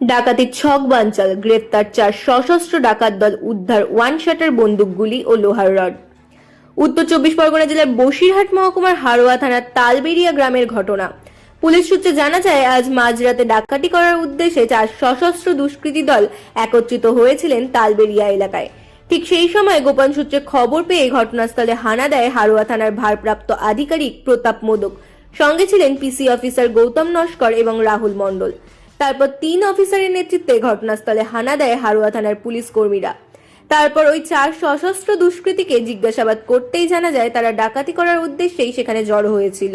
ডাকাতির ছক বাঞ্চাল গ্রেফতার চার সশস্ত্র ডাকাত দল উদ্ধার ওয়ান শাটার বন্দুকগুলি ও লোহার রড। উত্তর চব্বিশ পরগনা জেলার বসিরহাট মহকুমার হারোয়া থানার তালবেরিয়া গ্রামের ঘটনা। পুলিশ সূত্রে জানা যায়, আজ মাঝরাতে ডাকাতি করার উদ্দেশ্যে চার সশস্ত্র দুষ্কৃতী দল একত্রিত হয়েছিলেন তালবেরিয়া এলাকায়। ঠিক সেই সময় গোপন সূত্রে খবর পেয়ে ঘটনাস্থলে হানা দেয় হারোয়া থানার ভারপ্রাপ্ত আধিকারিক প্রতাপ মোদক। সঙ্গে ছিলেন পিসি অফিসার গৌতম নস্কর এবং রাহুল মণ্ডল। তারপর তিন অফিসারের নেতৃত্বে ঘটনাস্থলে হানা দেয় হারোয়া থানার পুলিশ কর্মীরা। তারপর ওই চার সশস্ত্র দুষ্কৃতীকে জিজ্ঞাসাবাদ করতেই জানা যায় তারা ডাকাতি করার উদ্দেশ্যেই সেখানে জড়ো হয়েছিল।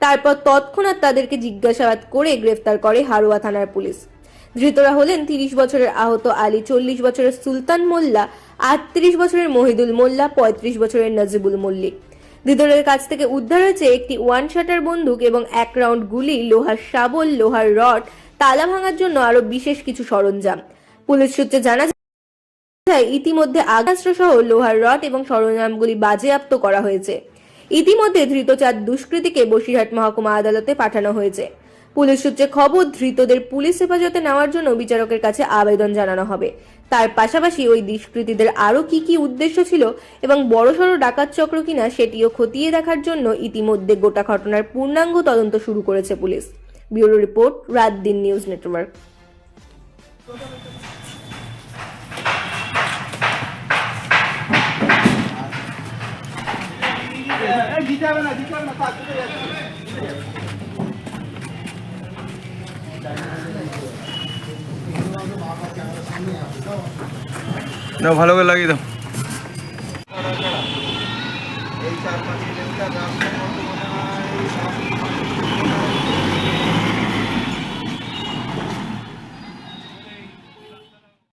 তারপর তৎক্ষণাৎ তাদেরকে জিজ্ঞাসাবাদ করে গ্রেফতার করে হারোয়া থানার পুলিশ। ধৃতরা হলেন তিরিশ বছরের আহত আলী, চল্লিশ বছরের সুলতান মোল্লা, আটত্রিশ বছরের মহিদুল মোল্লা, পঁয়ত্রিশ বছরের নজিবুল মল্লিক। ধৃতদের কাছ থেকে উদ্ধার হয়েছে একটি ওয়ান শাটার বন্দুক এবং এক রাউন্ড গুলি, লোহার শাবল, লোহার রড তালা ভাঙার জন্য আরও বিশেষ কিছু সরঞ্জাম। পুলিশ সূত্রে জানা যায়, ইতিমধ্যে আগাস্ত্র সহ লোহার রড এবং সরঞ্জামগুলি বাজেয়াপ্ত করা হয়েছে। ইতিমধ্যে ধৃত চার দুষ্কৃতীকে বসিরহাট মহকুমা আদালতে পাঠানো হয়েছে। পুলিশ সূত্রে খবর, ধৃতদের পুলিশ হেফাজতে নেওয়ার জন্য বিচারকের কাছে আবেদন জানানো হবে। তার পাশাপাশি ওই দুষ্কৃতীদের আরও কি কি উদ্দেশ্য ছিল এবং বড়সড় ডাকাত চক্র কিনা সেটিও খতিয়ে দেখার জন্য ইতিমধ্যে গোটা ঘটনার পূর্ণাঙ্গ তদন্ত শুরু করেছে পুলিশ। ब्यूरो रिपोर्ट रात दिन न्यूज़ नेटवर्क ना भालो के तो।